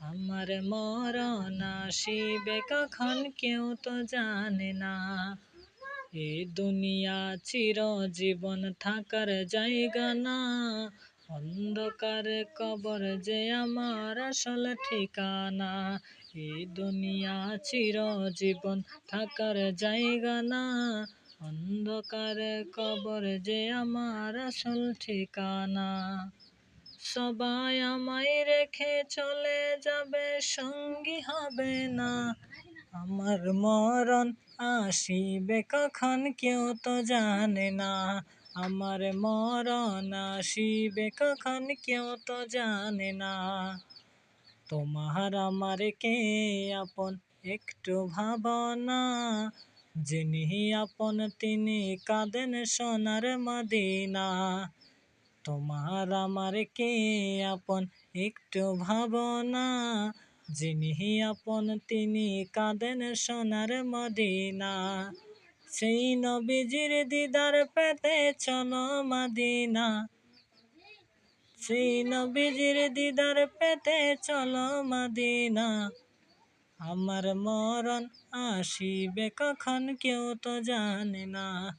আমার মরণ আসিবে কখন কেউ তো জানে না। এ দুনিয়া চিরজীবন থাকার জায়গা না। অন্ধকার কবর যে আমার আসল ঠিকানা। এ দুনিয়া চিরজীবন থাকার জায়গা না। অন্ধকার কবর যে আমার আসল ঠিকানা। সবাই আমায় রেখে চলে যাবে, সঙ্গী হবে না। আমার মরণ আসিবে কখন কেউ তো জানে না। আমার মরণ আসিবে কখন কেউ তো জানে না। তোমার আমার কে আপন একটু ভাবনা যিনি আপন, তিনি কাঁদেন সোনার মদিনা। তোমার আমার কে আপন? একটু ভাবনা যিনি আপন, তিনি কাঁদেন সোনার মদিনা। সেই নবীজির দিদার পেতে চলো মদিনা। সেই নবীজির দিদার পেতে চলো মদিনা। আমার মরণ আসিবে কখন কেউ তো জানে না।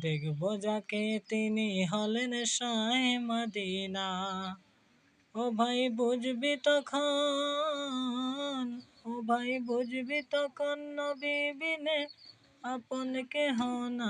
দেখব যাকে তিনি হলেন শাহে মদিনা। ও ভাই বুঝবি তখন, ও ভাই বুঝবি তখন নবী বিনে আপন কেহ না।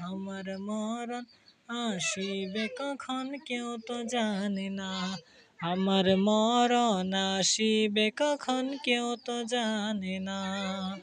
আমার মরণ আসিবে কখন কেউ তো জানে না। আমার মরণ আসিবে কখন কেউ তো জানে না।